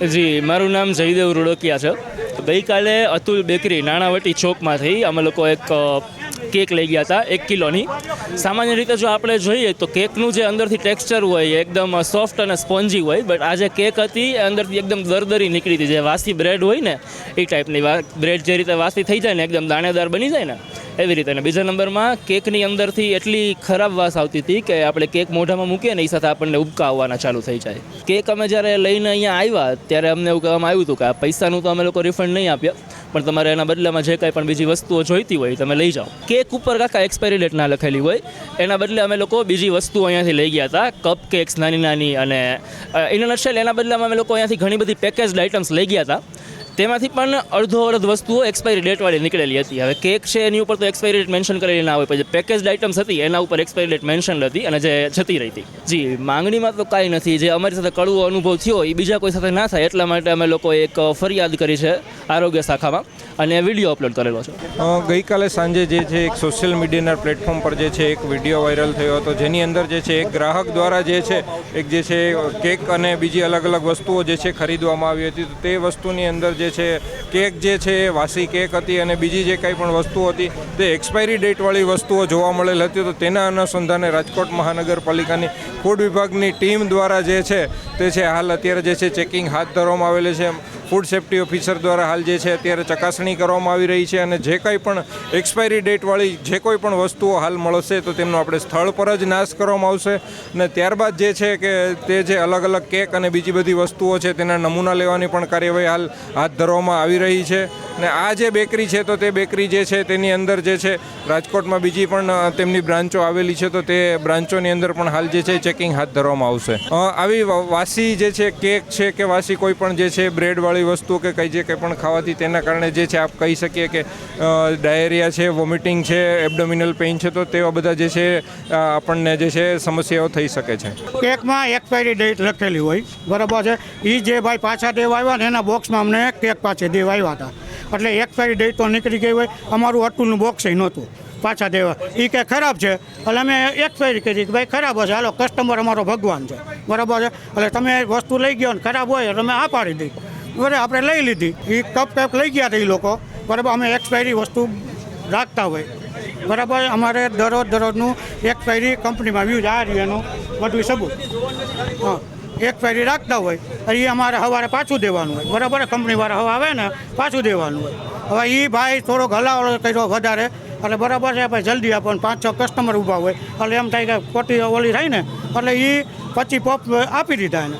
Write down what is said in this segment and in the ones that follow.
જી, મારું નામ જયદેવ રૂડોકિયા છે. ગઈકાલે અતુલ બેકરી નાણાવટી ચોકમાંથી અમે લોકો એક કેક લઈ ગયા હતા, એક કિલોની. સામાન્ય રીતે જો આપણે જોઈએ તો કેકનું જે અંદરથી ટેક્સચર હોય એકદમ સોફ્ટ અને સ્પોન્જી હોય, બટ આ જે કેક હતી એ અંદરથી એકદમ દરદરી નીકળી હતી. જે વાસી બ્રેડ હોય ને, એ ટાઈપની બ્રેડ જે રીતે વાસી થઈ જાય ને, એકદમ દાણેદાર બની જાય ને એવી રીતે. અને બીજા નંબરમાં કેકની અંદરથી એટલી ખરાબ વાસ આવતી હતી કે આપણે કેક મોઢામાં મૂકીએ ને એ સાથે આપણને ઉબકા આવવાના ચાલુ થઈ જાય. કેક અમે જ્યારે લઈને અહીંયા આવ્યા, ત્યારે અમને એવું કહેવામાં આવ્યું હતું કે આ પૈસાનું તો અમે લોકો રિફંડ નહીં આપ્યા, પણ તમારે એના બદલામાં જે કાંઈ પણ બીજી વસ્તુઓ જોઈતી હોય તમે લઈ જાઓ. કેક ઉપર કાકા એક્સપાયરી ડેટ ના લખેલી હોય. એના બદલે અમે લોકો બીજી વસ્તુઓ અહીંયાથી લઈ ગયા હતા કપ કેક્સ નાની નાની અને ઇન નટશેલ એના બદલામાં અમે લોકો અહીંયાથી ઘણી બધી પેકેજ આઇટમ્સ લઈ ગયા હતા. તેમાંથી પણ અડધો અડધ વસ્તુઓ એક્સપાયરી ડેટવાળી નીકળેલી હતી. હવે કેક છે એની ઉપર તો એક્સપાયરી ડેટ મેન્શન કરેલી ના હોય પછી પેકેજડ આઇટમ્સ હતી, એના ઉપર એક્સપાયરી ડેટ મેન્શન હતી અને જે જતી રહી હતી. જી, માંગણીમાં તો કાંઈ નથી. જે અમારી સાથે કડવો અનુભવ થયો એ બીજા કોઈ સાથે ના થાય, એટલા માટે અમે લોકો એક ફરિયાદ કરી છે આરોગ્ય શાખામાં અને વીડિયો અપલોડ કરેલો છે. ગઈકાલે સાંજે જે છે એક સોશિયલ મીડિયાના પ્લેટફોર્મ પર જે છે એક વીડિયો વાયરલ થયો હતો. જેની અંદર જે છે એક ગ્રાહક દ્વારા જે છે એક જે છે, કેક અને બીજી અલગ અલગ વસ્તુઓ જે છે ખરીદવામાં આવી હતી. તો તે વસ્તુની અંદર જે છે, કેક જે છે એ વાસી કેક હતી અને બીજી જે કંઈ પણ વસ્તુઓ હતી, તે એક્સપાયરી ડેટવાળી વસ્તુઓ જોવા મળેલ હતી. તો તેના અનુસંધાને રાજકોટ મહાનગરપાલિકાની ફૂડ વિભાગની ટીમ દ્વારા જે છે, તે છે હાલ અત્યારે જે છે ચેકિંગ હાથ ધરવામાં આવેલી છે. ફૂડ સેફ્ટી ઓફિસર દ્વારા હાલ જે છે અત્યારે ચકાસણી કરવામાં આવી રહી છે અને જે કંઈ પણ એક્સપાયરી ડેટવાળી જે કોઈ પણ વસ્તુઓ હાલ મળશે તો તેમનો આપણે સ્થળ પર જ નાશ કરવામાં આવશે અને ત્યારબાદ જે છે કે તે જે અલગ અલગ કેક અને બીજી બધી વસ્તુઓ છે તેના નમૂના લેવાની પણ કાર્યવાહી હાલ હાથ ધરવામાં આવી રહી છે. અને આ જે બેકરી છે તો તે બેકરી જે છે તેની અંદર જે છે રાજકોટમાં બીજી પણ તેમની બ્રાન્ચો આવેલી છે તો તે બ્રાન્ચોની અંદર પણ હાલ જે છે ચેકિંગ હાથ ધરવામાં આવશે. આવી વાસી જે છે, કેક છે કે વાસી કોઈ પણ જે છે, બ્રેડવાળી વસ્તુ કે કંઈ જે કંઈ પણ ખાવાથી તેના કારણે જે છે આપ કહી શકીએ કે ડાયરિયા છે, વોમિટિંગ છે, એબડોમિનલ પેઇન છે તો તેવા બધા જે છે આપણને જે છે સમસ્યાઓ થઈ શકે છે. કેકમાં એક્સપાયરી ડેટ લખેલી હોય, બરાબર છે. એ જે ભાઈ પાછા દેવા આવ્યા ને એના બોક્સમાં અમને કેક પાછે દેવા આવ્યા હતા. એટલે એક્સપાયરી દઈ તો નીકળી ગઈ હોય. અમારું અતુલનું બોક્સ નહોતું. પાછા દેવા. એ કે ખરાબ છે. એટલે અમે એક્સપાયરી કરી કે ભાઈ ખરાબ હશે. હાલો કસ્ટમર અમારો ભગવાન છે. બરાબર છે? એટલે તમે વસ્તુ લઈ ગયો ને ખરાબ હોય એટલે અમે આ પાડી દઈ બરાબર, આપણે લઈ લીધી. એ કપ કપ લઈ ગયા હતા એ લોકો. બરાબર, અમે એક્સપાયરી વસ્તુ રાખતા હોય. બરાબર, અમારે દરરોજ દરરોજનું એક્સપાયરી કંપનીમાં વ્યૂઝ આ રહ્યું એનું બધું સબૂત. હા. એક્સપાયરી રાખતા હોય, અને એ અમારે સવારે પાછું દેવાનું હોય. બરાબર? કંપનીવાળા હવે આવે ને, પાછું દેવાનું હોય. હવે એ ભાઈ થોડોક હલાવડો કર્યો વધારે, એટલે બરાબર છે, ભાઈ જલ્દી આપો ને પાંચ છ કસ્ટમર ઊભા હોય. એટલે એમ થાય કે ખોટી ઓલી થાય ને, એટલે એ પછી પોપ આપી દીધા એને.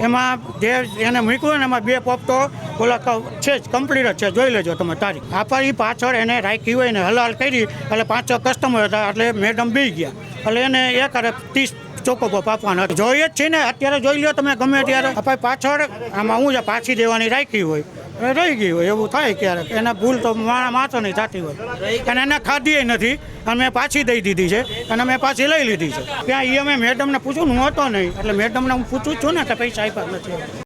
એમાં જે એને મૂક્યું ને, એમાં બે પોપ તો ઓલા છે જ કમ્પ્લીટ છે, જોઈ લેજો તમે તારીખ. આપણે એ પાછળ એને રાખી હોય ને, હલાલ કરી, એટલે પાંચ છ કસ્ટમર હતા, એટલે મેડમ બી ગયા. એટલે એને એક અરે ત્રીસ ચોકો પાપવાનો જોઈએ જ છે ને, અત્યારે જોઈ લ્યો તમે, ગમે ત્યારે. આપણે પાછળ, આમાં હું છે પાછી દેવાની રાખી હોય. રહી ગઈ હોય, એવું થાય ક્યારેક. એને ભૂલ તો મારા માથો નહીં થતી હોય. અને એને ખાધી નથી, અને મેં પાછી દઈ દીધી છે, અને મેં પાછી લઈ લીધી છે. ત્યાં એ અમે મેડમને પૂછું ને હું હતો નહીં. એટલે મેડમને હું પૂછું છું ને કે પૈસા આપ્યા નથી